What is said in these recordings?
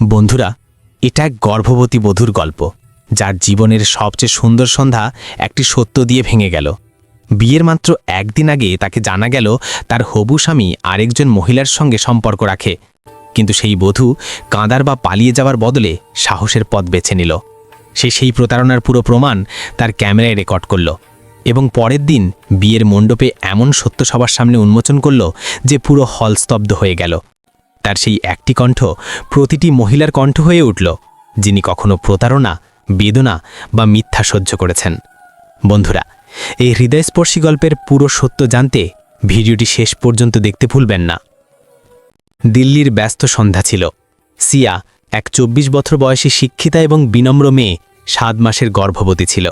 বন্ধুরা, এটা এক গর্ভবতী বধূর গল্প, যার জীবনের সবচেয়ে সুন্দর সন্ধ্যা একটি সত্য দিয়ে ভেঙে গেল। বিয়ের মাত্র একদিন আগে তাকে জানা গেল, তার হবু স্বামী আরেকজন মহিলার সঙ্গে সম্পর্ক রাখে। কিন্তু সেই বধূ কাঁদার বা পালিয়ে যাওয়ার বদলে সাহসের পথ বেছে নিল। সে সেই প্রতারণার পুরো প্রমাণ তার ক্যামেরায় রেকর্ড করল এবং পরের দিন বিয়ের মণ্ডপে এমন সত্য সবার সামনে উন্মোচন করল যে পুরো হল স্তব্ধ হয়ে গেল। তার সেই একটি কণ্ঠ প্রতিটি মহিলার কণ্ঠ হয়ে উঠল, যিনি কখনো প্রতারণা, বেদনা বা মিথ্যা সহ্য করেছেন। বন্ধুরা, এই হৃদয়স্পর্শী গল্পের পুরো সত্য জানতে ভিডিওটি শেষ পর্যন্ত দেখতে ভুলবেন না। দিল্লির ব্যস্ত সন্ধ্যা ছিল। সিয়া, এক চব্বিশ বছর বয়সী শিক্ষিতা এবং বিনম্র মেয়ে, সাত মাসের গর্ভবতী ছিল।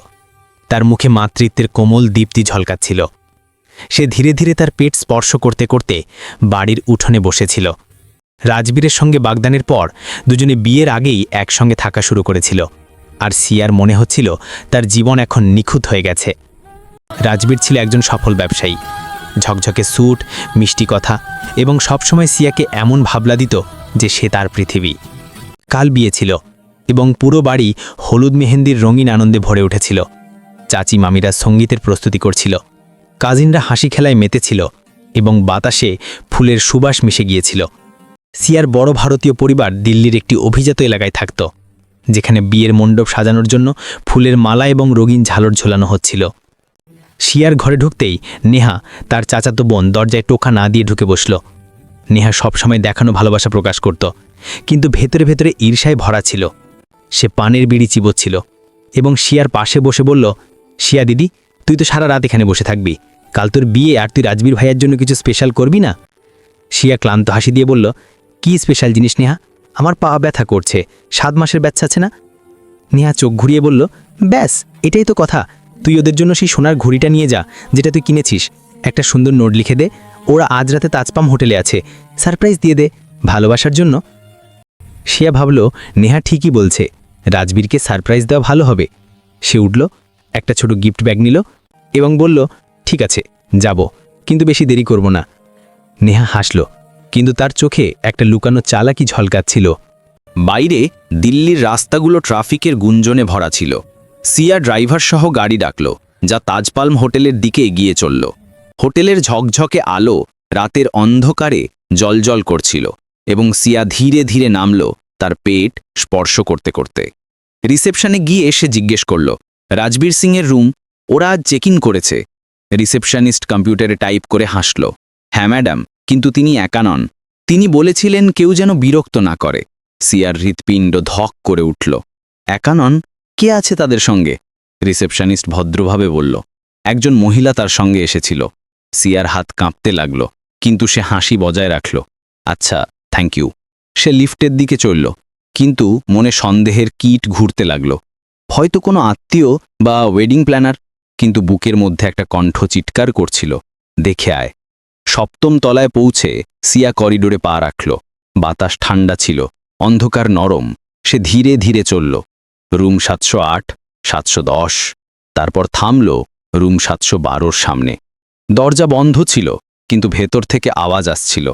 তার মুখে মাতৃত্বের কোমল দীপ্তি ঝলকাচ্ছিল। সে ধীরে ধীরে তার পেট স্পর্শ করতে করতে বাড়ির উঠোনে বসেছিল। রাজবীরের সঙ্গে বাগদানের পর দুজনে বিয়ের আগেই একসঙ্গে থাকা শুরু করেছিল। আর সিয়ার মনে হচ্ছিল তার জীবন এখন নিখুঁত হয়ে গেছে। রাজবীর ছিল একজন সফল ব্যবসায়ী। ঝকঝকে স্যুট, মিষ্টি কথা এবং সবসময় সিয়াকে এমন ভাবলা দিত যে সে তার পৃথিবী। কাল বিয়ে ছিল এবং পুরো বাড়ি হলুদ মেহেন্দির রঙিন আনন্দে ভরে উঠেছিল। চাচি মামিরা সঙ্গীতের প্রস্তুতি করছিল। কাজিনরা হাসি খেলায় মেতেছিল এবং বাতাসে ফুলের সুবাস মিশে গিয়েছিল। সিয়ার বড় ভারতীয় পরিবার দিল্লির একটি অভিজাত এলাকায় থাকত, যেখানে বিয়ের মণ্ডপ সাজানোর জন্য ফুলের মালা এবং রঙিন ঝালর ঝোলানো হচ্ছিল। শিয়ার ঘরে ঢুকতেই নেহা তার চাচাতো বোন দরজায় টোকা না দিয়ে ঢুকে বসল। নেহা সবসময় দেখানো ভালোবাসা প্রকাশ করত, কিন্তু ভেতরে ভেতরে ঈর্ষায় ভরা ছিল। সে পানের বিড়ি চিবোচ্ছিল এবং শিয়ার পাশে বসে বলল শিয়া দিদি, তুই তো সারা রাত এখানে বসে থাকবি। কাল তোর বিয়ে আর তুই রাজবীর ভাইয়ের জন্য কিছু স্পেশাল করবি না? শিয়া ক্লান্ত হাসি দিয়ে বলল কি স্পেশাল জিনিস নেহা? আমার পা ব্যথা করছে। সাত মাসের ব্যাচ্চা আছে না? নেহা চোখ ঘুরিয়ে বলল, ব্যাস, এটাই তো কথা। তুই ওদের জন্য সেই সোনার ঘড়িটা নিয়ে যা, যেটা তুই কিনেছিস। একটা সুন্দর নোট লিখে দে। ওরা আজ রাতে তাজপাম হোটেলে আছে। সারপ্রাইজ দিয়ে দে, ভালোবাসার জন্য। শিয়া ভাবল, নেহা ঠিকই বলছে। রাজবীরকে সারপ্রাইজ দেওয়া ভালো হবে। সে উঠল, একটা ছোট গিফট ব্যাগ নিল এবং বলল, ঠিক আছে, যাব, কিন্তু বেশি দেরি করব না। নেহা হাসল কিন্তু তার চোখে একটা লুকানো চালাকি ঝলকাচ্ছিল। বাইরে দিল্লির রাস্তাগুলো ট্রাফিকের গুঞ্জনে ভরা ছিল। সিয়া ড্রাইভার সহ গাড়ি ডাকল, যা তাজপালম হোটেলের দিকে এগিয়ে চলল। হোটেলের ঝকঝকে আলো রাতের অন্ধকারে জলজল করছিল এবং সিয়া ধীরে ধীরে নামল তার পেট স্পর্শ করতে করতে। রিসেপশনে গিয়ে সে জিজ্ঞেস করল, রাজবীর সিংয়ের রুম? ওরা আজ চেক ইন করেছে। রিসেপশনিস্ট কম্পিউটারে টাইপ করে হাসল হ্যাঁ ম্যাডাম। কিন্তু তিনি একা নন। তিনি বলেছিলেন কেউ যেন বিরক্ত না করে। সিয়ার হৃৎপিণ্ড ধক করে উঠল। একা নন? কে আছে তাদের সঙ্গে? রিসেপশনিস্ট ভদ্রভাবে বলল। একজন মহিলা তার সঙ্গে এসেছিল। সিয়ার হাত কাঁপতে লাগল, কিন্তু সে হাসি বজায় রাখল। আচ্ছা থ্যাংক ইউ। সে লিফটের দিকে চলল, কিন্তু মনে সন্দেহের কীট ঘুরতে লাগল। হয়তো কোনো আত্মীয় বা ওয়েডিং প্ল্যানার, কিন্তু বুকের মধ্যে একটা কণ্ঠ চিৎকার করছিল। দেখে আয়। সপ্তম তলায় পৌঁছে সিয়া করিডোরে পা রাখল। বাতাস ঠান্ডা ছিল, অন্ধকার নরম। সে ধীরে ধীরে চলল। রুম সাতশো আট, সাতশো দশ। তারপর থামল রুম সাতশো বারোর সামনে। দরজা বন্ধ ছিল, কিন্তু ভেতর থেকে আওয়াজ আসছিল।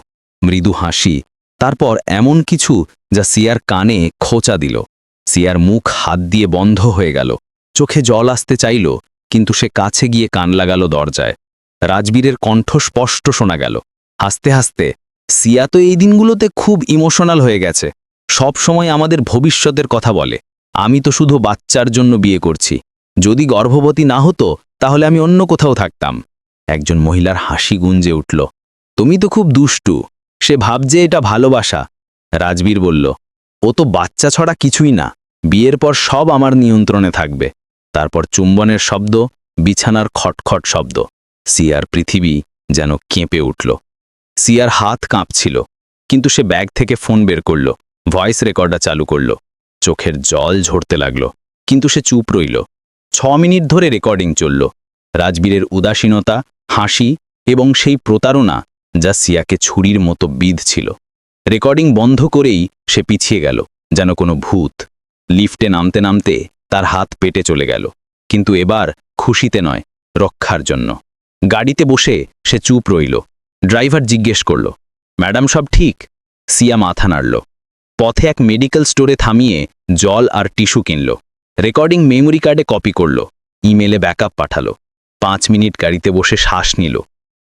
মৃদু হাসি, তারপর এমন কিছু যা সিয়ার কানে খোঁচা দিল। সিয়ার মুখ হাত দিয়ে বন্ধ হয়ে গেল। চোখে জল আসতে চাইল, কিন্তু সে কাছে গিয়ে কান লাগাল দরজায়। রাজবীরের কণ্ঠ স্পষ্ট শোনা গেল। হাসতে হাসতে, সিয়া তো এই দিনগুলোতে খুব ইমোশনাল হয়ে গেছে। সব সময় আমাদের ভবিষ্যতের কথা বলে। আমি তো শুধু বাচ্চার জন্য বিয়ে করছি। যদি গর্ভবতী না হতো, তাহলে আমি অন্য কোথাও থাকতাম। একজন মহিলার হাসি গুঞ্জে উঠল। তুমি তো খুব দুষ্টু। সে ভাবছে এটা ভালোবাসা। রাজবীর বলল, ও তো বাচ্চা ছড়া কিছুই না। বিয়ের পর সব আমার নিয়ন্ত্রণে থাকবে। তারপর চুম্বনের শব্দ, বিছানার খটখট শব্দ। সিয়ার পৃথিবী যেন কেঁপে উঠল। সিয়ার হাত কাঁপছিল, কিন্তু সে ব্যাগ থেকে ফোন বের করল, ভয়েস রেকর্ডার চালু করল। চোখের জল ঝরতে লাগল, কিন্তু সে চুপ রইল। ছ মিনিট ধরে রেকর্ডিং চলল। রাজবীরের উদাসীনতা, হাসি এবং সেই প্রতারণা যা সিয়াকে ছুরির মতো বিধ ছিল। রেকর্ডিং বন্ধ করেই সে পিছিয়ে গেল, যেন কোনো ভূত। লিফটে নামতে নামতে তার হাত পেটে চলে গেল, কিন্তু এবার খুশিতে নয়, রক্ষার জন্য। গাড়িতে বসে সে চুপ রইল। ড্রাইভার জিজ্ঞেস করল, ম্যাডাম, সব ঠিক? সিয়া মাথা নাড়ল। পথে এক মেডিকেল স্টোরে থামিয়ে জল আর টিস্যু কিনল। রেকর্ডিং মেমোরি কার্ডে কপি করল, ইমেলে ব্যাকআপ পাঠালো। পাঁচ মিনিট গাড়িতে বসে শ্বাস নিল।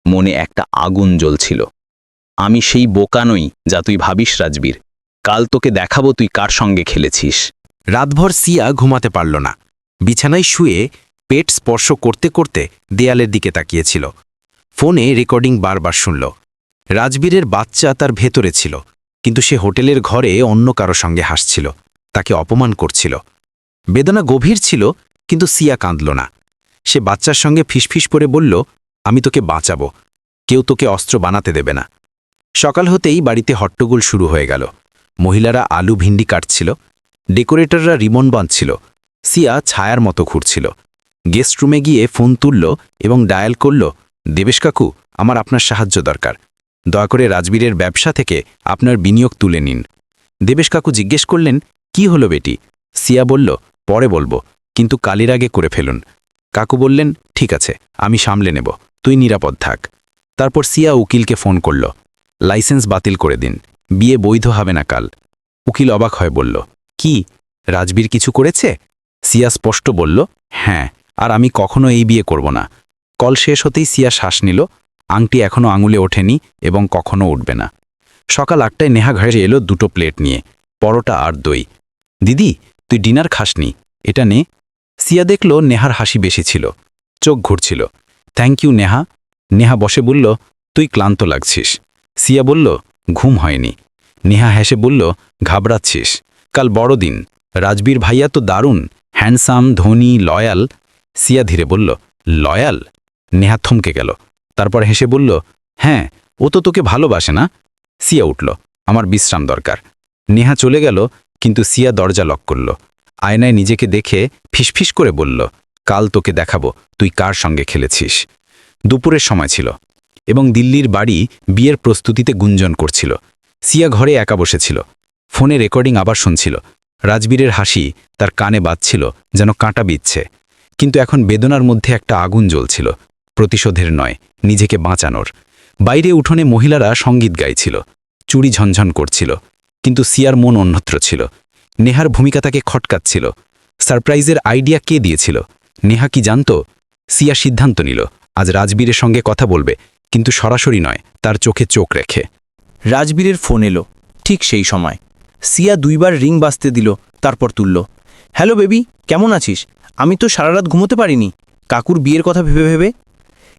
মনে একটা আগুন জ্বলছিল। আমি সেই বোকা নই যা তুই ভাবিস, রাজবীর। কাল তোকে দেখাবো তুই কার সঙ্গে খেলেছিস। রাতভর সিয়া ঘুমাতে পারল না। বিছানায় শুয়ে পেট স্পর্শ করতে করতে দেয়ালের দিকে তাকিয়েছিল। ফোনে রেকর্ডিং বারবার শুনল। রাজবীরের বাচ্চা তার ভেতরে ছিল, কিন্তু সে হোটেলের ঘরে অন্য কারও সঙ্গে হাসছিল, তাকে অপমান করছিল। বেদনা গভীর ছিল, কিন্তু সিয়া কাঁদল না। সে বাচ্চার সঙ্গে ফিসফিস করে বলল, আমি তোকে বাঁচাবো। কেউ তোকে অস্ত্র বানাতে দেবে না। সকাল হতেই বাড়িতে হট্টগোল শুরু হয়ে গেল। মহিলারা আলু, ভিন্ডি কাটছিল। ডেকোরেটররা রিমন বাঁধছিল। সিয়া ছায়ার মতো ঘুরছিল। গেস্ট রুমে গিয়ে ফোন তুলল এবং ডায়াল করল, দেবেশ কাকু, আমার আপনার সাহায্য দরকার। দয়া করে রাজবীরের ব্যবসা থেকে আপনার বিনিয়োগ তুলে নিন। দেবেশ কাকু জিজ্ঞেস করলেন, কি হলো বেটি? সিয়া বলল, পরে বলব, কিন্তু কালির আগে করে ফেলুন। কাকু বললেন, ঠিক আছে, আমি সামলে নেব, তুই নিরাপদ থাক। তারপর সিয়া উকিলকে ফোন করল, লাইসেন্স বাতিল করে দিন, বিয়ে বৈধ হবে না কাল। উকিল অবাক হয়ে বলল, কি, রাজবীর কিছু করেছে? সিয়া স্পষ্ট বলল হ্যাঁ আর আমি কখনো এই বিয়ে করব না। কল শেষ হতেই সিয়া শ্বাস নিল। আংটি এখনও আঙুলে ওঠেনি এবং কখনো উঠবে না। সকাল আটটায় নেহা ঘরে এলো দুটো প্লেট নিয়ে। পরোটা আর দই। দিদি, তুই ডিনার খাসনি। এটা নে। সিয়া দেখল নেহার হাসি বেশি ছিল। চোখ ঘুরছিল। Thank you, Neha. নেহা বসে বলল, তুই ক্লান্ত লাগছিস। সিয়া বলল, ঘুম হয়নি। নেহা হেসে বলল, ঘাবড়াচ্ছিস। কাল বড়দিন। রাজবীর ভাইয়া তো দারুণ। হ্যান্ডসাম, ধনী, লয়াল। সিয়া ধীরে বলল, লয়াল? নেহা থমকে গেল। তারপর হেসে বলল হ্যাঁ ও তো তোকে ভালোবাসে না? সিয়া উঠল, আমার বিশ্রাম দরকার। নেহা চলে গেল, কিন্তু সিয়া দরজা লক করল। আয়নায় নিজেকে দেখে ফিসফিস করে বলল, কাল তোকে দেখাবো, তুই কার সঙ্গে খেলেছিস? দুপুরের সময় ছিল, এবং দিল্লির বাড়ি বিয়ের প্রস্তুতিতে গুঞ্জন করছিল। সিয়া ঘরে একা বসেছিল, ফোনে রেকর্ডিং আবার শুনছিল। রাজবীরের হাসি তার কানে বাজছিল, যেন কাঁটা বিচ্ছে কিন্তু এখন বেদনার মধ্যে একটা আগুন জ্বলছিল, প্রতিশোধের নয়, নিজেকে বাঁচানোর। বাইরে উঠোনে মহিলারা সংগীত গাইছিল, চুরি ঝনঝন করছিল, কিন্তু সিয়ার মন অন্যত্র ছিল। নেহার ভূমিকা তাকে খটকাচ্ছিল। সারপ্রাইজের আইডিয়া কে দিয়েছিল? নেহা কি জানত? সিয়া সিদ্ধান্ত নিল, আজ রাজবীরের সঙ্গে কথা বলবে, কিন্তু সরাসরি নয়, তার চোখে চোখ রেখে। রাজবীরের ফোন এলো, ঠিক সেই সময়। সিয়া দুইবার রিং বাজতে দিল, তারপর তুলল, হ্যালো বেবি, কেমন আছিস? আমি তো সারা রাত ঘুমোতে পারিনি। কাকুর বিয়ের কথা ভেবে ভেবে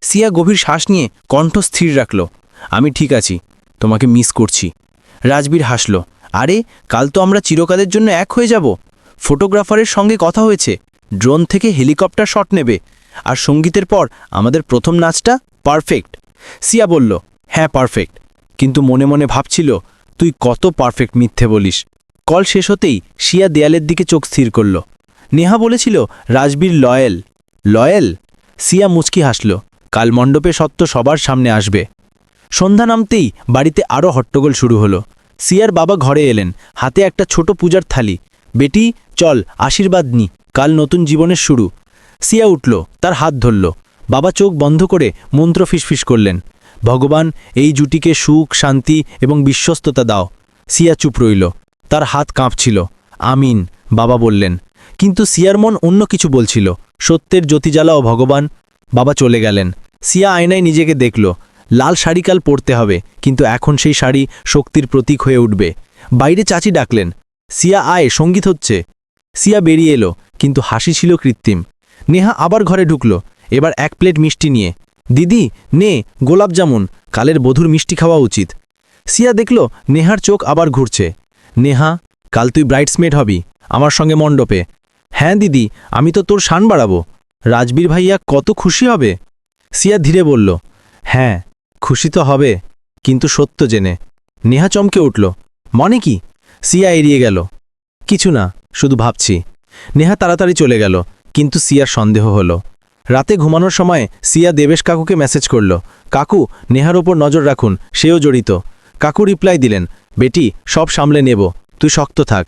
সিয়া গভীর শ্বাস নিয়ে কণ্ঠ স্থির রাখল। আমি ঠিক আছি, তোমাকে মিস করছি। রাজবীর হাসল, আরে, কাল তো আমরা চিরকালের জন্য এক হয়ে যাব। ফটোগ্রাফারের সঙ্গে কথা হয়েছে, ড্রোন থেকে হেলিকপ্টার শট নেবে। আর সঙ্গীতের পর আমাদের প্রথম নাচটা পারফেক্ট। সিয়া বলল হ্যাঁ পারফেক্ট। কিন্তু মনে মনে ভাবছিল, তুই কত পারফেক্ট মিথ্যে বলিস। কল শেষ হতেই শিয়া দেয়ালের দিকে চোখ স্থির করল। নেহা বলেছিল, রাজবীর লয়েল লয়েল? সিয়া মুচকি হাসল কাল মণ্ডপে সত্য সবার সামনে আসবে। সন্ধ্যা নামতেই বাড়িতে আরও হট্টগোল শুরু হলো। সিয়ার বাবা ঘরে এলেন, হাতে একটা ছোট পূজার থালি। বেটি, চল, আশীর্বাদ নি, কাল নতুন জীবনের শুরু। সিয়া উঠল, তার হাত ধরল। বাবা চোখ বন্ধ করে মন্ত্র ফিসফিস করলেন, ভগবান, এই জুটিকে সুখ, শান্তি এবং বিশ্বস্ততা দাও। সিয়া চুপ রইল, তার হাত কাঁপছিল। আমিন, বাবা বললেন কিন্তু সিয়ার মন অন্য কিছু বলছিল। সত্যের জ্যোতি জ্বালাও ভগবান। বাবা চলে গেলেন। সিয়া আয়নায় নিজেকে দেখল। লাল শাড়ি কাল পরতে হবে, কিন্তু এখন সেই শাড়ি শক্তির প্রতীক হয়ে উঠবে। বাইরে চাচি ডাকলেন, সিয়া আয়, সংগীত হচ্ছে। সিয়া বেরিয়ে এলো, কিন্তু হাসি ছিল কৃত্রিম। নেহা আবার ঘরে ঢুকল, এবার এক প্লেট মিষ্টি নিয়ে। দিদি, নে, গোলাপ জামুন, কালের বধুর মিষ্টি খাওয়া উচিত। সিয়া দেখল, নেহার চোখ আবার ঘুরছে। নেহা, কাল তুই ব্রাইটসমেড হবি, আমার সঙ্গে মণ্ডপে। হ্যাঁ দিদি, আমি তো তোর শান বাড়াবো। রাজবীর ভাইয়া কত খুশি হবে? সিয়া ধীরে বলল হ্যাঁ খুশি তো হবে, কিন্তু সত্য জেনে। নেহা চমকে উঠল, মনে কি? সিয়া এড়িয়ে গেল, কিছু না, শুধু ভাবছি। নেহা তাড়াতাড়ি চলে গেল, কিন্তু সিয়ার সন্দেহ হলো। রাতে ঘুমানোর সময় সিয়া দেবেশ কাকুকে মেসেজ করল, কাকু, নেহার ওপর নজর রাখুন, সেও জড়িত। কাকু রিপ্লাই দিলেন, বেটি, সব সামলে নেব, তুই শক্ত থাক।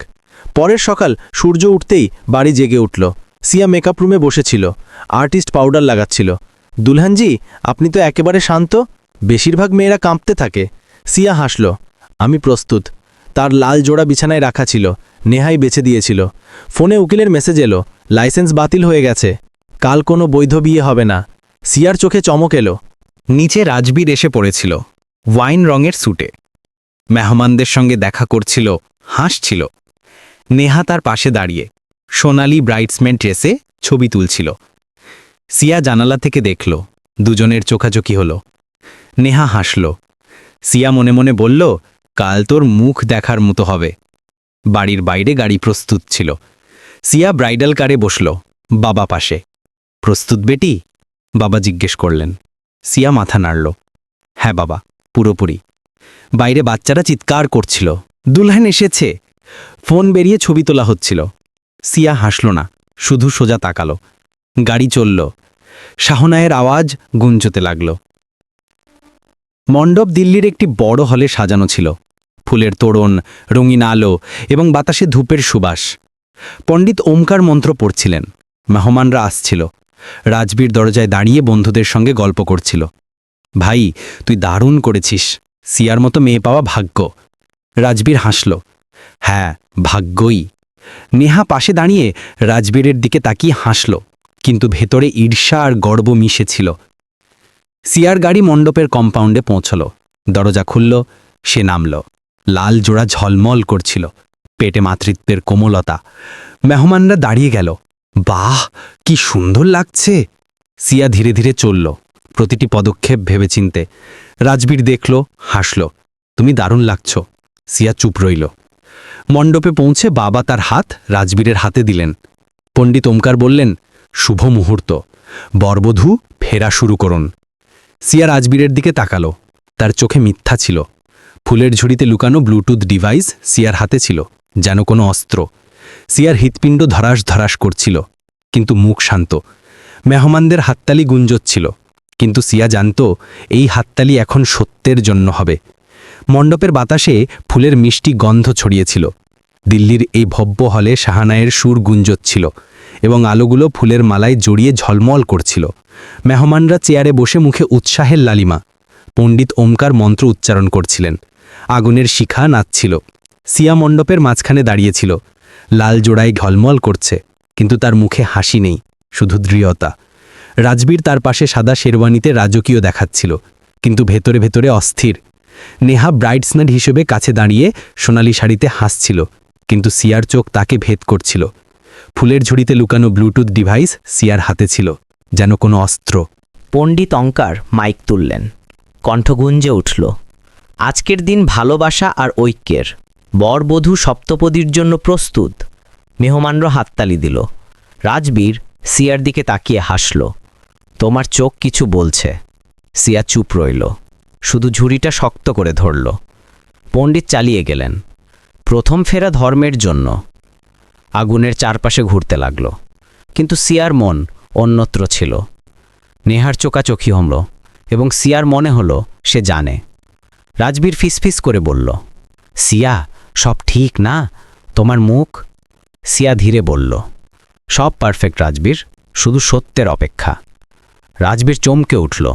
পরের সকাল সূর্য উঠতেই বাড়ি জেগে উঠল। সিয়া মেকআপ রুমে বসেছিল। Artist powder লাগাচ্ছিল। দুলহানজি, আপনি তো একেবারে শান্ত। বেশিরভাগ মেয়েরা কাঁপতে থাকে। সিয়া হাসল। আমি প্রস্তুত। তার লাল জোড়া বিছানায় রাখা ছিল। নেহাই বেছে দিয়েছিল। ফোনে উকিলের মেসেজ এলো। লাইসেন্স বাতিল হয়ে গেছে। কাল কোনো বৈধ বিয়ে হবে না। সিয়ার চোখে চমক এলো। নিচে রাজবীর এসে পড়েছিল। ওয়াইন রঙের স্যুটে মেহমানদের সঙ্গে দেখা করছিল। হাসছিল। নেহা তার পাশে দাঁড়িয়ে সোনালি ব্রাইটসম্যান ড্রেসে ছবি তুলছিল। সিয়া জানালা থেকে দেখল, দুজনের চোখাচোখি হল। নেহা হাসল। সিয়া মনে মনে বলল, কাল তোর মুখ দেখার মতো হবে। বাড়ির বাইরে গাড়ি প্রস্তুত ছিল। সিয়া ব্রাইডাল কারে বসল, বাবা পাশে। প্রস্তুত, বেটি? বাবা জিজ্ঞেস করলেন। সিয়া মাথা নাড়ল। হ্যাঁ বাবা, পুরোপুরি। বাইরে বাচ্চারা চিৎকার করছিল। দুলহান এসেছে। ফোন বেরিয়ে ছবি তোলা হচ্ছিল। সিয়া হাসল না, শুধু সোজা তাকালো। গাড়ি চলল। শাহনায়ের আওয়াজ গুঞ্জতে লাগল। মণ্ডপ দিল্লির একটি বড় হলে সাজানো ছিল। ফুলের তোড়ন, রঙিন আলো এবং বাতাসে ধূপের সুবাস। পণ্ডিত ওমকার মন্ত্র পড়ছিলেন। মেহমানরা আসছিল। রাজবীর দরজায় দাঁড়িয়ে বন্ধুদের সঙ্গে গল্প করছিল। ভাই, তুই দারুণ করেছিস। সিয়ার মতো মেয়ে পাওয়া ভাগ্য। রাজবীর হাসল। হ্যাঁ ভাগ্যই। নেহা পাশে দাঁড়িয়ে রাজবীরের দিকে তাকিয়ে হাসল, কিন্তু ভেতরে ঈর্ষা আর গর্ব মিশেছিল। সিয়ার গাড়ি মণ্ডপের কম্পাউন্ডে পৌঁছল। দরজা খুলল, সে নামল। লাল জোড়া ঝলমল করছিল, পেটে মাতৃত্বের কোমলতা। মেহমানরা দাঁড়িয়ে গেল। বাহ, কি সুন্দর লাগছে! সিয়া ধীরে ধীরে চলল, প্রতিটি পদক্ষেপ ভেবেচিন্তে। রাজবীর দেখল, হাসল, তুমি দারুণ লাগছ। সিয়া চুপ রইল। মণ্ডপে পৌঁছে বাবা তার হাত রাজবীরের হাতে দিলেন। পণ্ডিত ওমকার বললেন, শুভ মুহূর্ত। বরবধূ, ফেরা শুরু করুন। সিয়া রাজবীরের দিকে তাকালো। তার চোখে মিথ্যা ছিল। ফুলের ঝুড়িতে লুকানো ব্লুটুথ ডিভাইস সিয়ার হাতে ছিল, যেন কোনো অস্ত্র। সিয়ার হৃৎপিণ্ড ধরাস ধরাস করছিল, কিন্তু মুখ শান্ত। মেহমানদের হাততালি গুঞ্জচ্ছিল কিন্তু সিয়া জানত, এই হাততালি এখন সত্যের জন্য হবে। মণ্ডপের বাতাসে ফুলের মিষ্টি গন্ধ ছড়িয়েছিল। দিল্লির এই ভব্য হলে শাহানায়ের সুর গুঞ্জচ্ছিল এবং আলোগুলো ফুলের মালায় জড়িয়ে ঝলমল করছিল। মেহমানরা চেয়ারে বসে মুখে উৎসাহের লালিমা। পণ্ডিত ওমকার মন্ত্র উচ্চারণ করছিলেন। আগুনের শিখা নাচছিল। সিয়া মণ্ডপের মাঝখানে দাঁড়িয়েছিল। লাল জোড়ায় ঝলমল করছে, কিন্তু তার মুখে হাসি নেই, শুধু দৃঢ়তা। রাজবীর তার পাশে সাদা শেরওয়ানিতে রাজকীয় দেখাচ্ছিল, কিন্তু ভেতরে ভেতরে অস্থির। নেহা ব্রাইডসনেড হিসেবে কাছে দাঁড়িয়ে সোনালি শাড়িতে হাসছিল। কিন্তু সিয়ার চোখ তাকে ভেদ করছিল। ফুলের ঝুড়িতে লুকানো ব্লুটুথ ডিভাইস সিয়ার হাতে ছিল, যেন কোনো অস্ত্র। পণ্ডিত অঙ্কার মাইক তুললেন। কণ্ঠ গুঞ্জে উঠল, আজকের দিন ভালোবাসা আর ঐক্যের। বরবধূ সপ্তপদীর জন্য প্রস্তুত। মেহমানরা হাততালি দিল। রাজবীর সিয়ার দিকে তাকিয়ে হাসল, তোমার চোখ কিছু বলছে। সিয়া চুপ রইল, শুধু ঝুড়িটা শক্ত করে ধরল। পণ্ডিত চালিয়ে গেলেন। প্রথম ফেরা ধর্মের জন্য। আগুনের চারপাশে ঘুরতে লাগল। কিন্তু সিয়ার মন অন্যত্র ছিল। নেহার চোকাচোখি হমল এবং সিয়ার মনে হলো সে জানে। রাজবীর ফিসফিস করে বলল, সিয়া, সব ঠিক না? তোমার মুখ? সিয়া ধীরে বলল, সব পারফেক্ট রাজবীর, শুধু সত্যের অপেক্ষা। রাজবীর চমকে উঠল,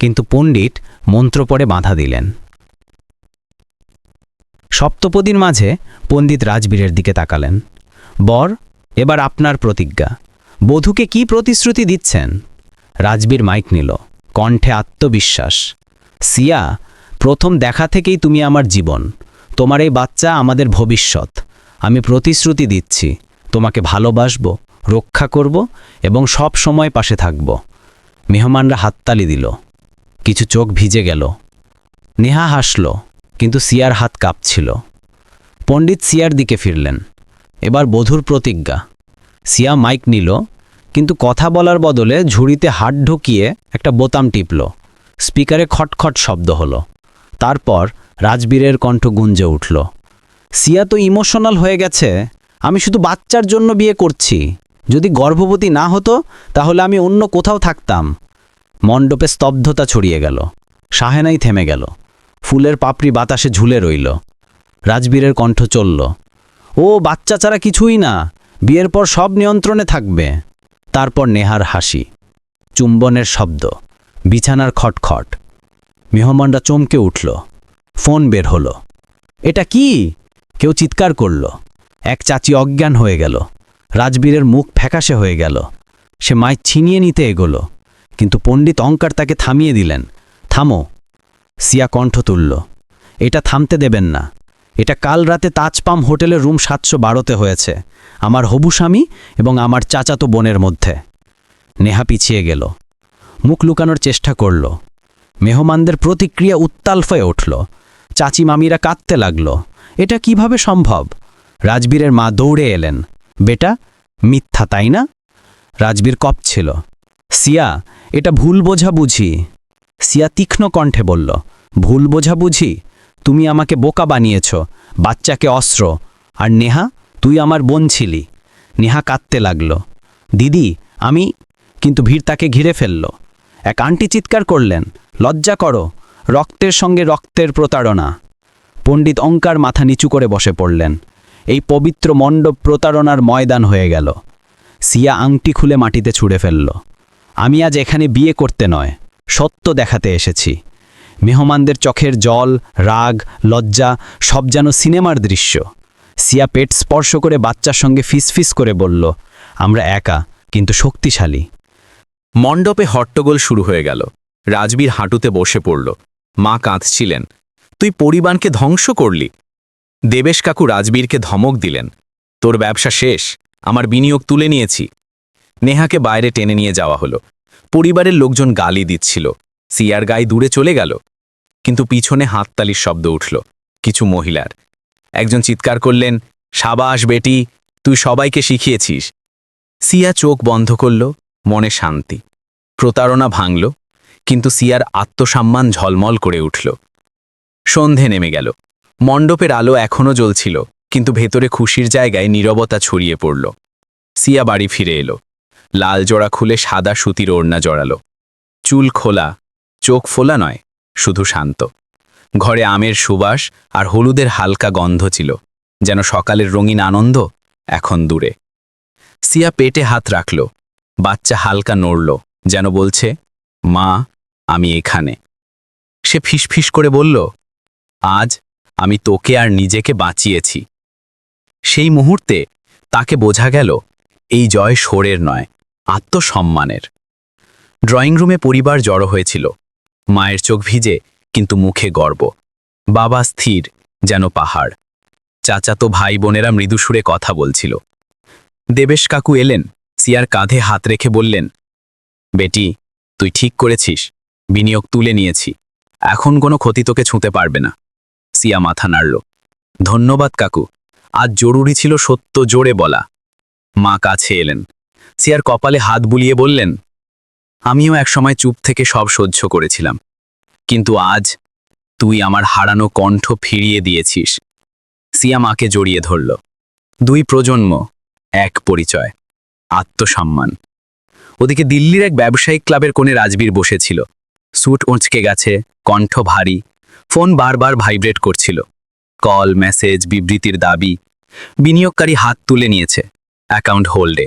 কিন্তু পণ্ডিত মন্ত্র পড়ে বাধা দিলেন। সপ্তপদীর মাঝে পণ্ডিত রাজবীরের দিকে তাকালেন। বর, এবার আপনার প্রতিজ্ঞা। বধূকে কি প্রতিশ্রুতি দিচ্ছেন? রাজবীর মাইক নিল, কণ্ঠে আত্মবিশ্বাস। সিয়া, প্রথম দেখা থেকেই তুমি আমার জীবন। তোমার এই বাচ্চা আমাদের ভবিষ্যৎ। আমি প্রতিশ্রুতি দিচ্ছি, তোমাকে ভালোবাসব, রক্ষা করব এবং সব সময় পাশে থাকব। মেহমানরা হাততালি দিল। কিছু চোখ ভিজে গেল। নেহা হাসল। কিন্তু সিয়ার হাত কাঁপছিল। পণ্ডিত সিয়ার দিকে ফিরলেন। এবার বধুর প্রতিজ্ঞা। সিয়া মাইক নিল, কিন্তু কথা বলার বদলে ঝুড়িতে হাত ঢুকিয়ে একটা বোতাম টিপল। স্পিকারে খটখট শব্দ হলো। তারপর রাজবীরের কণ্ঠ গুঞ্জে উঠল। সিয়া তো ইমোশনাল হয়ে গেছে। আমি শুধু বাচ্চার জন্য বিয়ে করছি। যদি গর্ভবতী না হতো, তাহলে আমি অন্য কোথাও থাকতাম। মণ্ডপে স্তব্ধতা ছড়িয়ে গেল। সাহেনাই থেমে গেল। ফুলের পাপড়ি বাতাসে ঝুলে রইল। রাজবীরের কণ্ঠ চলল, ও, বাচ্চা ছাড়া কিছুই না, বিয়ের পর সব নিয়ন্ত্রণে থাকবে। তারপর নেহার হাসি, চুম্বনের শব্দ, বিছানার খটখট। মেহমানরা চমকে উঠল, ফোন বের হলো, এটা কি? কেউ চিৎকার করল, এক চাচি অজ্ঞান হয়ে গেল, রাজবীরের মুখ ফ্যাকাশে হয়ে গেল, সে মাই ছিনিয়ে নিতে এগোলো, কিন্তু পণ্ডিত অঙ্কার তাকে থামিয়ে দিলেন, থামো সিয়া কণ্ঠ তুলল, এটা থামতে দেবেন না। এটা কাল রাতে তাজপাম হোটেলের রুম সাতশো বারোতে হয়েছে, আমার হবু স্বামী এবং আমার চাচাতো বোনের মধ্যে। নেহা পিছিয়ে গেল। মুখ লুকানোর চেষ্টা করল। মেহমানদের প্রতিক্রিয়া উত্তাল হয়ে উঠল। চাচি মামিরা কাঁদতে লাগল, এটা কীভাবে সম্ভব? রাজবীরের মা দৌড়ে এলেন। বেটা, মিথ্যা, তাই না? রাজবীর কপ ছিল, সিয়া, এটা ভুল বোঝা বুঝি। সিয়া তীক্ষ্ণ কণ্ঠে বলল, ভুল বোঝা বুঝি তুমি আমাকে বোকা বানিয়েছ, বাচ্চাকে অস্ত্র। আর নেহা, তুই আমার বোন ছিলি। নেহা কাঁদতে লাগল, দিদি, আমি কিন্তু ভিড় তাকে ঘিরে ফেলল। এক আন্টি চিৎকার করলেন, লজ্জা করো, রক্তের সঙ্গে রক্তের প্রতারণা। পণ্ডিত অঙ্কার মাথা নিচু করে বসে পড়লেন। এই পবিত্র মণ্ডপ প্রতারণার ময়দান হয়ে গেল। সিয়া আংটি খুলে মাটিতে ছুঁড়ে ফেলল, আমি আজ এখানে বিয়ে করতে নয়। সত্য দেখাতে এসেছি। মেহমানদের চোখের জল, রাগ, লজ্জা সব যেন সিনেমার দৃশ্য। সিয়া পেট স্পর্শ করে বাচ্চার সঙ্গে ফিসফিস করে বলল, আমরা একা, কিন্তু শক্তিশালী। মণ্ডপে হট্টগোল শুরু হয়ে গেল। রাজবীর হাঁটুতে বসে পড়ল। মা কাঁদছিলেন। তুই পরিবারকে ধ্বংস করলি? দেবেশ কাকু রাজবীরকে ধমক দিলেন। তোর ব্যবসা শেষ, আমার বিনিয়োগ তুলে নিয়েছি। নেহাকে বাইরে টেনে নিয়ে যাওয়া হলো। পরিবারের লোকজন গালি দিচ্ছিল। সিয়ার গায়ে দূরে চলে গেল। কিন্তু পিছনে হাততালির শব্দ উঠল। কিছু মহিলার। একজন চিৎকার করলেন, সাবাস বেটি, তুই সবাইকে শিখিয়েছিস। সিয়া চোখ বন্ধ করল, মনে শান্তি। প্রতারণা ভাঙল, কিন্তু সিয়ার আত্মসম্মান ঝলমল করে উঠল। সন্ধে নেমে গেল। মণ্ডপের আলো এখনও জ্বলছিল, কিন্তু ভেতরে খুশির জায়গায় নীরবতা ছড়িয়ে পড়ল। সিয়া বাড়ি ফিরে এলো। লাল জোড়া খুলে সাদা সুতির ওড়না জড়ালো। চুল খোলা, চোখ ফোলা নয়, শুধু শান্ত। ঘরে আমের সুবাস আর হলুদের হালকা গন্ধ ছিল, যেন সকালের রঙিন আনন্দ এখন দূরে। সিয়া পেটে হাত রাখল, বাচ্চা হালকা নড়ল, যেন বলছে, মা, আমি এখানে। সে ফিসফিস করে বলল, আজ আমি তোকে আর নিজেকে বাঁচিয়েছি। সেই মুহূর্তে তাকে বোঝা গেল, এই জয় সোরের নয়। আত্মসম্মানের। ড্রয়িং রুমে পরিবার জড়ো হয়েছিল। মায়ের চোখ ভিজে, কিন্তু মুখে গর্ব। বাবা স্থির, যেন পাহাড়। চাচাতো ভাই বোনেরা মৃদুসুরে কথা বলছিল। দেবেশ কাকু এলেন, সিয়ার কাঁধে হাত রেখে বললেন, বেটি, তুই ঠিক করেছিস, বিনিয়োগ তুলে নিয়েছি। এখন কোনো ক্ষতি তোকে ছুঁতে পারবে না। সিয়া মাথা নাড়ল, ধন্যবাদ কাকু, আজ জরুরি ছিল সত্য জোরে বলা। মা কাছে এলেন সিয়ার কপালে হাত বুলিয়ে বললেন, আমিও একসময় চুপ থেকে সব সহ্য করেছিলাম, কিন্তু আজ তুই আমার হারানো কণ্ঠ ফিরিয়ে দিয়েছিস। সিয়া মাকে জড়িয়ে ধরল। দুই প্রজন্ম, এক পরিচয়, আত্মসম্মান। ওদিকে দিল্লির এক ব্যবসায়িক ক্লাবের কোণে রাজবীর বসেছিল। স্যুট উঁচকে গেছে, কণ্ঠ ভারী, ফোন বারবার ভাইব্রেট করছিল। কল, মেসেজ, বিবৃতির দাবি, বিনিয়োগকারী হাত তুলে নিয়েছে, অ্যাকাউন্ট হোল্ডে।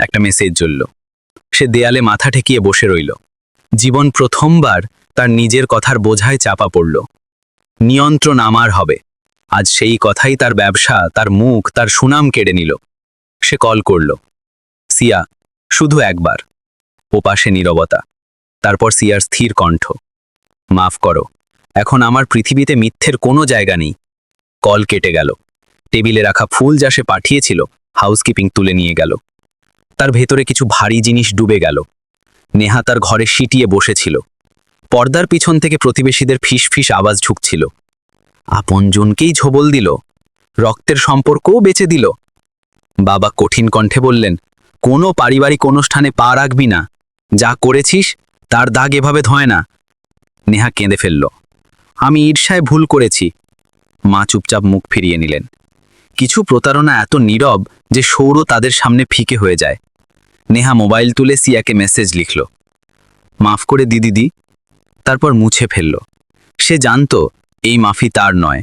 একটা মেসেজ জ্বলল সে দেয়ালে মাথা ঠেকিয়ে বসে রইল। জীবন প্রথমবার তার নিজের কথার বোঝায় চাপা পড়ল। নিয়ন্ত্রণ আমার হবে। আজ সেই কথাই তার ব্যবসা, তার মুখ, তার সুনাম কেড়ে নিল। সে কল করল। সিয়া, শুধু একবার। ওপাশে নীরবতা। তারপর সিয়ার স্থির কণ্ঠ। মাফ করো, এখন আমার পৃথিবীতে মিথ্যের কোনো জায়গা নেই। কল কেটে গেল। টেবিলে রাখা ফুল যা সে পাঠিয়েছিল হাউসকিপিং তুলে নিয়ে গেল। তার ভেতরে কিছু ভারী জিনিস ডুবে গেল। নেহা তার ঘরে সিটিয়ে বসেছিল। পর্দার পিছন থেকে প্রতিবেশীদের ফিস ফিস আওয়াজ ঢুকছিল আপনজনকেই ঝোবল দিল। রক্তের সম্পর্কও বেঁচে দিল। বাবা কঠিন কণ্ঠে বললেন, কোনো পারিবারিক অনুষ্ঠানে পা রাখবি না। যা করেছিস, তার দাগ এভাবে ধয় না। নেহা কেঁদে ফেলল। আমি ঈর্ষায় ভুল করেছি। মা চুপচাপ মুখ ফিরিয়ে নিলেন। কিছু প্রতারণা এত নীরব যে সৌর তাদের সামনে ফিকে হয়ে যায়। নেহা মোবাইল তুলে সিয়াকে মেসেজ লিখল। মাফ করে দিদিদি তারপর মুছে ফেলল। সে জানত, এই মাফি তার নয়,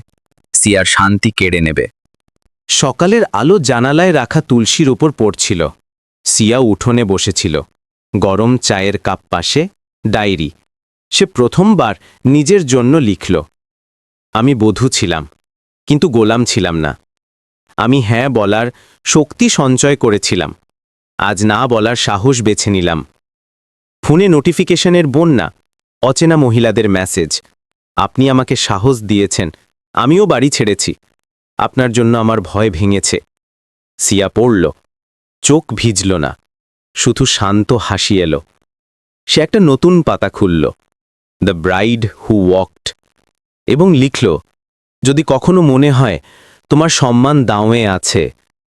সিয়ার শান্তি কেড়ে নেবে। সকালের আলো জানালায় রাখা তুলসীর ওপর পড়ছিল। সিয়া উঠোনে বসেছিল। গরম চায়ের কাপ পাশে, ডায়েরি। সে প্রথমবার নিজের জন্য লিখল। আমি বধূ ছিলাম, কিন্তু গোলাম ছিলাম না। আমি হ্যাঁ বলার শক্তি সঞ্চয় করেছিলাম। আজ না বলার সাহস বেছে নিলাম। ফোনে নোটিফিকেশনের বন্যা, অচেনা মহিলাদের মেসেজ। আপনি আমাকে সাহস দিয়েছেন, আমিও বাড়ি ছেড়েছি। আপনার জন্য আমার ভয় ভেঙেছে। সিয়া পড়ল, চোখ ভিজল না, শুধু শান্ত হাসি এলো। সে একটা নতুন পাতা খুলল, দ্য ব্রাইড হু ওয়াকড এবং লিখল, যদি কখনো মনে হয় তোমার সম্মান দাওয়ে আছে,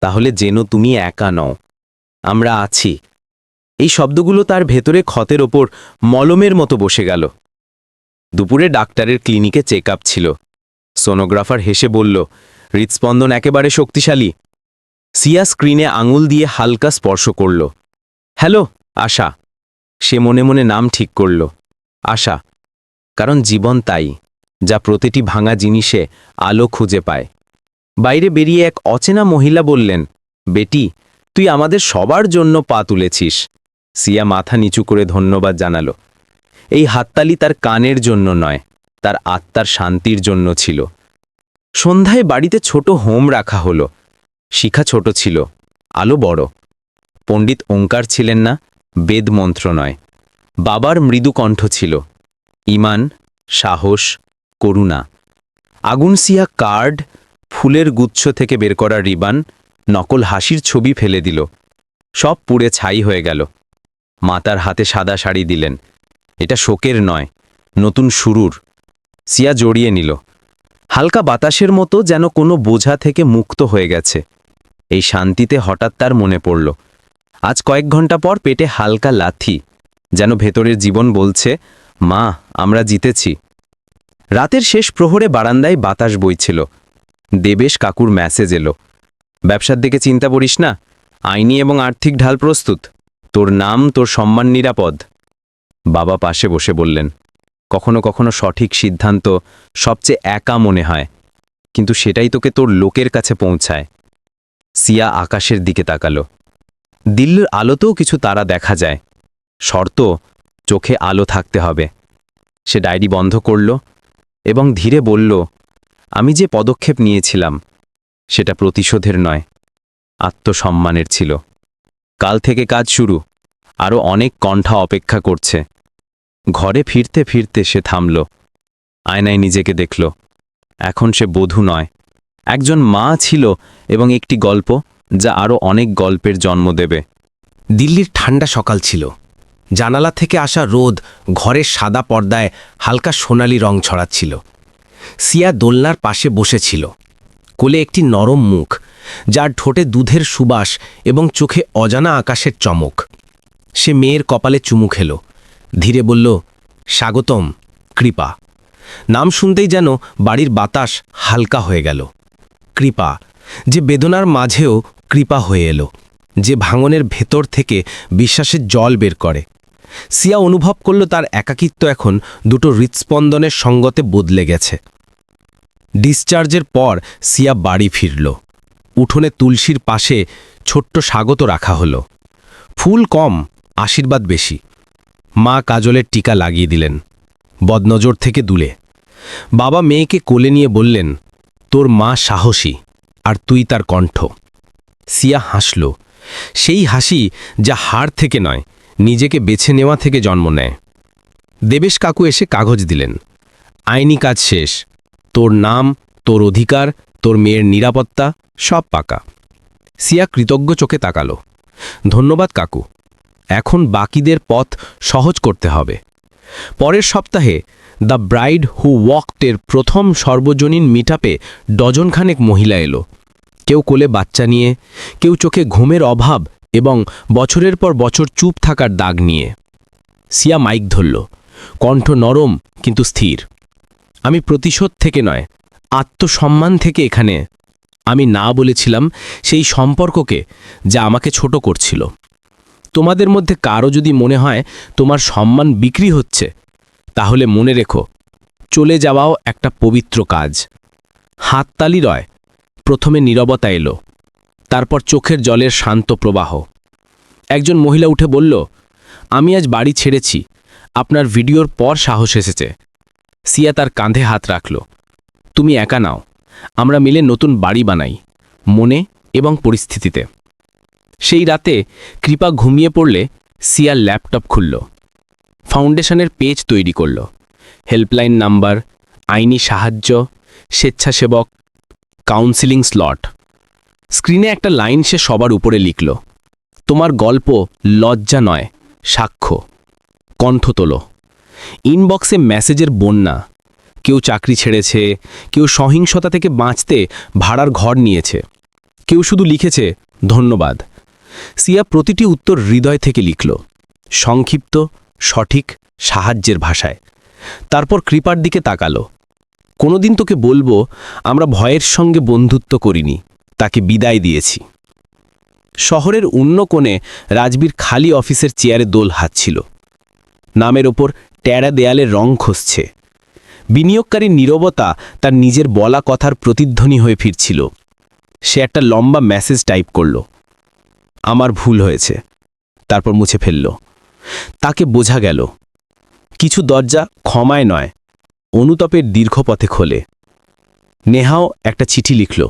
তাহলে যেন তুমি একা নও। আমরা আছি। এই শব্দগুলো তার ভেতরে ক্ষতের ওপর মলমের মতো বসে গেল। দুপুরে ডাক্তারের ক্লিনিকে চেক ছিল। সোনোগ্রাফার হেসে বলল, হৃৎস্পন্দন একেবারে শক্তিশালী। সিয়া স্ক্রিনে আঙুল দিয়ে হালকা স্পর্শ করল। হ্যালো, আশা। সে মনে মনে নাম ঠিক করল। আশা, কারণ জীবন তাই, যা প্রতিটি ভাঙা জিনিসে আলো খুঁজে পায়। বাইরে বেরিয়ে এক অচেনা মহিলা বললেন, বেটি তুই আমাদের সবার জন্য পা তুলেছিস। সিয়া মাথা নিচু করে ধন্যবাদ জানালো। এই হাততালি তার কানের জন্য নয়, তার আত্মার শান্তির জন্য ছিল। সন্ধ্যায় বাড়িতে ছোট হোম রাখা হলো। শিখা ছোট ছিল, আলো বড়। পণ্ডিত ওঙ্কার ছিলেন না, বেদ মন্ত্র নয়। বাবার মৃদু কণ্ঠ ছিল, ইমান, সাহস, করুণা। আগুন আগুনসিয়া কার্ড, ফুলের গুচ্ছ থেকে বের করা রিবান নকল হাসির ছবি ফেলে দিল। সব পুড়ে ছাই হয়ে গেল। মাতার হাতে সাদা শাড়ি দিলেন। এটা শোকের নয়, নতুন শুরুর সিয়া জড়িয়ে নিল। হালকা বাতাসের মতো যেন কোনো বোঝা থেকে মুক্ত হয়ে গেছে। এই শান্তিতে হঠাৎ তার মনে পড়ল, আজ কয়েক ঘণ্টা পর পেটে হালকা লাথি, যেন ভেতরের জীবন বলছে, মা, আমরা জিতেছি। রাতের শেষ প্রহরে বারান্দায় বাতাস বইছিল। দেবেশ কাকুর মেসেজ এলো। ব্যবসার দিকে চিন্তা করিস না। আইনি এবং আর্থিক ঢাল প্রস্তুত। তোর নাম, তোর সম্মান নিরাপদ। বাবা পাশে বসে বললেন, কখনো কখনো সঠিক সিদ্ধান্ত সবচেয়ে একা মনে হয়, কিন্তু সেটাই তোকে তোর লোকের কাছে পৌঁছায়। সিয়া আকাশের দিকে তাকালো। দিল্লির আলোতেও কিছু তারা দেখা যায়। শর্ত, চোখে আলো থাকতে হবে। সে ডায়েরি বন্ধ করল এবং ধীরে বলল, আমি যে পদক্ষেপ নিয়েছিলাম সেটা প্রতিশোধের নয়, আত্মসম্মানের ছিল। কাল থেকে কাজ শুরু, আরও অনেক কণ্ঠা অপেক্ষা করছে। ঘরে ফিরতে ফিরতে সে থামল, আয়নায় নিজেকে দেখল। এখন সে বধূ নয়, একজন মা ছিল এবং একটি গল্প যা আরও অনেক গল্পের জন্ম দেবে। দিল্লির ঠান্ডা সকাল ছিল, জানালা থেকে আসা রোদ ঘরের সাদা পর্দায় হালকা সোনালি রং ছড়াচ্ছিল। সিয়া দোলনার পাশে বসেছিল। কোলে একটি নরম মুখ, যার ঠোঁটে দুধের সুবাস এবং চোখে অজানা আকাশের চমক। সে মেয়ের কপালে চুমু খেল, ধীরে বলল, স্বাগতম, কৃপা। নাম শুনতেই যেন বাড়ির বাতাস হালকা হয়ে গেল। কৃপা, যে বেদনার মাঝেও কৃপা হয়ে এলো, যে ভাঙনের ভেতর থেকে বিশ্বাসের জল বের করে। সিয়া অনুভব করল তার একাকিত্ব এখন দুটো হৃৎস্পন্দনের সঙ্গতে বদলে গেছে। ডিসচার্জের পর সিয়া বাড়ি ফিরল। উঠোনে তুলসীর পাশে ছোট্ট স্বাগত রাখা হলো। ফুল কম, আশীর্বাদ বেশি। মা কাজলের টিকা লাগিয়ে দিলেন, বদনজর থেকে দূলে বাবা মেয়েকে কোলে নিয়ে বললেন, তোর মা সাহসী, আর তুই তার কণ্ঠ। সিয়া হাসল। সেই হাসি যা হার থেকে নয়, নিজেকে বেছে নেওয়া থেকে জন্ম নেয়। দেবেশ কাকু এসে কাগজ দিলেন, আইনি কাজ শেষ তোর নাম, তোর অধিকার, তোর মেয়ের নিরাপত্তা সব পাকা। সিয়া কৃতজ্ঞ চোখে তাকালো। ধন্যবাদ, কাকু। এখন বাকিদের পথ সহজ করতে হবে। পরের সপ্তাহে দ্য ব্রাইড হু ওয়াকটের প্রথম সর্বজনীন মিটাপে ডজনখানেক মহিলা এলো। কেউ কোলে বাচ্চা নিয়ে, কেউ চোখে ঘুমের অভাব এবং বছরের পর বছর চুপ থাকার দাগ নিয়ে। সিয়া মাইক ধরল। কণ্ঠ নরম, কিন্তু স্থির। আমি প্রতিশোধ থেকে নয়, আত্মসম্মান থেকে এখানে আমি না বলেছিলাম সেই সম্পর্ককে যা আমাকে ছোট করছিল। তোমাদের মধ্যে কারও যদি মনে হয় তোমার সম্মান বিক্রি হচ্ছে, তাহলে মনে রেখো, চলে যাওয়াও একটা পবিত্র কাজ। হাততালি রয়, প্রথমে নীরবতা এলো, তারপর চোখের জলের শান্ত প্রবাহ। একজন মহিলা উঠে বলল, আমি আজ বাড়ি ছেড়েছি, আপনার ভিডিওর পর সাহস এসেছে। সিয়া তার কাঁধে হাত রাখল। তুমি একা নাও। আমরা মিলে নতুন বাড়ি বানাই, মনে এবং পরিস্থিতিতে। সেই রাতে কৃপা ঘুমিয়ে পড়লে সিয়ার ল্যাপটপ খুলল। ফাউন্ডেশনের পেজ তৈরি করল। হেল্পলাইন নাম্বার, আইনি সাহায্য, স্বেচ্ছাসেবক, কাউন্সিলিং স্লট। স্ক্রিনে একটা লাইন সে সবার উপরে লিখল, তোমার গল্প লজ্জা নয়, সাক্ষ্য। কণ্ঠ তোলো। ইনবক্সে মেসেজের বন্যা। কেউ চাকরি ছেড়েছে, কেউ সহিংসতা থেকে বাঁচতে ভাড়ার ঘর নিয়েছে। কেউ শুধু লিখেছে, ধন্যবাদ। সিয়া প্রতিটি উত্তর হৃদয় থেকে লিখল, সংক্ষিপ্ত, সঠিক, সাহায্যের ভাষায়। তারপর কৃপার দিকে তাকালো। কোনোদিন তোকে বলব, আমরা ভয়ের সঙ্গে বন্ধুত্ব করিনি, তাকে বিদায় দিয়েছি। শহরের অন্য কোণে রাজবীর খালি অফিসের চেয়ারে দোল হাতছিল নামের ওপর ট্যাড়া দেয়ালের রং খসছে। বিনিয়োগকারীর নীরবতা তার নিজের বলা কথার প্রতিধ্বনি হয়ে ফিরছিল। সে একটা লম্বা মেসেজ টাইপ করল, আমার ভুল হয়েছে। তারপর মুছে ফেলল। তাকে বোঝা গেল, কিছু দরজা ক্ষমায় নয়, অনুতপের দীর্ঘ পথে খোলে। নেহাও একটা চিঠি লিখল,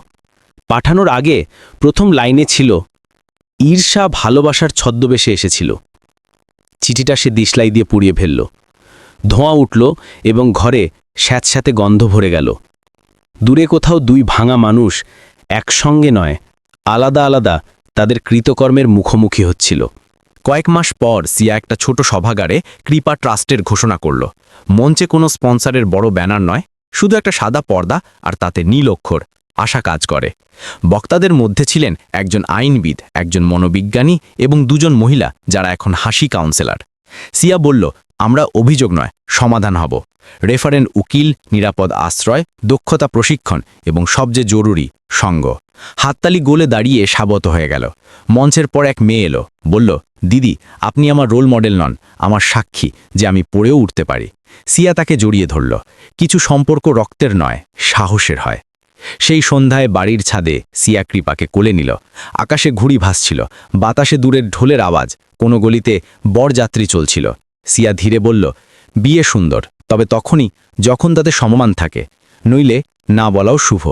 পাঠানোর আগে প্রথম লাইনে ছিল, ঈর্ষা ভালোবাসার ছদ্মবেশে এসেছিল। চিঠিটা সে দিশলাই দিয়ে পুড়িয়ে ফেলল। ধোঁয়া উঠল এবং ঘরে স্যাঁতস্যাঁতে গন্ধ ভরে গেল। দূরে কোথাও দুই ভাঙা মানুষ একসঙ্গে নয়, আলাদা আলাদা তাদের কৃতকর্মের মুখোমুখি হচ্ছিল। কয়েক মাস পর সিয়া একটা ছোট সভাগারে কৃপা ট্রাস্টের ঘোষণা করল। মঞ্চে কোনো স্পন্সরের বড় ব্যানার নয়, শুধু একটা সাদা পর্দা আর তাতে নীল অক্ষর, আশা কাজ করে। বক্তাদের মধ্যে ছিলেন একজন আইনবিদ, একজন মনোবিজ্ঞানী এবং দুজন মহিলা যারা এখন হাসি কাউন্সেলর। সিয়া বলল আমরা অভিযোগ নয়, সমাধান হব। রেফারেন্ট উকিল, নিরাপদ আশ্রয়, দক্ষতা প্রশিক্ষণ এবং সবচেয়ে জরুরি, সঙ্গ। হাততালি গোলে দাঁড়িয়ে সাবত হয়ে গেল। মঞ্চের পর এক মেয়ে এলো, বলল, দিদি, আপনি আমার রোল মডেল নন, আমার সাক্ষী, যে আমি পড়েও উঠতে পারি। সিয়া তাকে জড়িয়ে ধরল। কিছু সম্পর্ক রক্তের নয়, সাহসের হয়। সেই সন্ধ্যায় বাড়ির ছাদে সিয়া কৃপাকে কোলে নিল। আকাশে ঘুড়ি ভাসছিল, বাতাসে দূরের ঢোলের আওয়াজ, কোনো গলিতে বরযাত্রী চলছিল। সিয়া ধীরে বলল, বিয়ে সুন্দর, তবে তখনই যখন তাতে সমমান থাকে, নইলে না বলাও শুভ।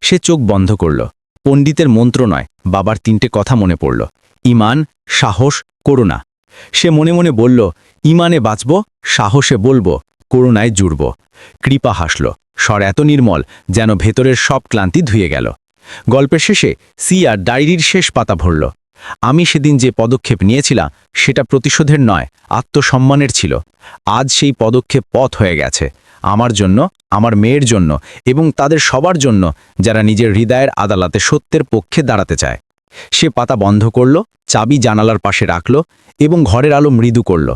সে চোখ বন্ধ করল। পণ্ডিতের মন্ত্র নয়, বাবার তিনটে কথা মনে পড়ল। ইমান, সাহস, করুণা। সে মনে মনে বলল, ইমানে বাঁচব, সাহসে বলব, করুণায় জুড়ব। কৃপা হাসল। স্বর এত নির্মল যেন ভেতরের সব ক্লান্তি ধুয়ে গেল। গল্পের শেষে সিয়া ডায়েরির শেষ পাতা ভরল। আমি সেদিন যে পদক্ষেপ নিয়েছিলাম, সেটা প্রতিশোধের নয়, আত্মসম্মানের ছিল। আজ সেই পদক্ষেপ পথ হয়ে গেছে। আমার জন্য, আমার মেয়ের জন্য এবং তাদের সবার জন্য যারা নিজের হৃদয়ের আদালতে সত্যের পক্ষে দাঁড়াতে চায়। সে পাতা বন্ধ করল, চাবি জানালার পাশে রাখল এবং ঘরের আলো মৃদু করল।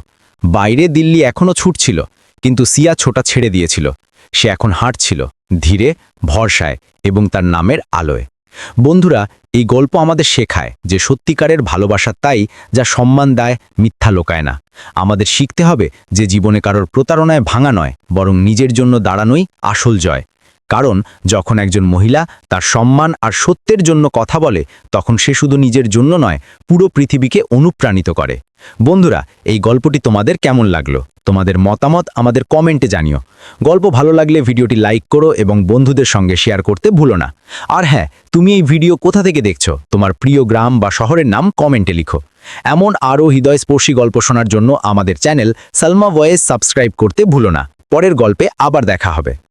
বাইরে দিল্লি এখনও ছুটছিল, কিন্তু সিয়া ছোটা ছেড়ে দিয়েছিল। সে এখন হাঁটছিল, ধীরে, ভরসায় এবং তার নামের আলোয়। বন্ধুরা এই গল্প আমাদের শেখায় যে সত্যিকারের ভালোবাসা তাই যা সম্মান দেয়, মিথ্যা লোকায় না। আমাদের শিখতে হবে যে জীবনে কারোর প্রতারণায় ভাঙা নয়, বরং নিজের জন্য দাঁড়ানোই আসল জয়। কারণ যখন একজন মহিলা তার সম্মান আর সত্যের জন্য কথা বলে, তখন সে শুধু নিজের জন্য নয়, পুরো পৃথিবীকে অনুপ্রাণিত করে। বন্ধুরা, এই গল্পটি তোমাদের কেমন লাগল? তোমাদের মতামত আমাদের কমেন্টে জানিও। গল্প ভালো লাগলে ভিডিওটি লাইক করো এবং বন্ধুদের সঙ্গে শেয়ার করতে ভুলো না। আর হ্যাঁ তুমি এই ভিডিও কোথা থেকে দেখছ? তোমার প্রিয় গ্রাম বা শহরের নাম কমেন্টে লিখো। এমন আরও হৃদয়স্পর্শী গল্প শোনার জন্য আমাদের চ্যানেল সালমা ভয়েস সাবস্ক্রাইব করতে ভুলো না। পরের গল্পে আবার দেখা হবে।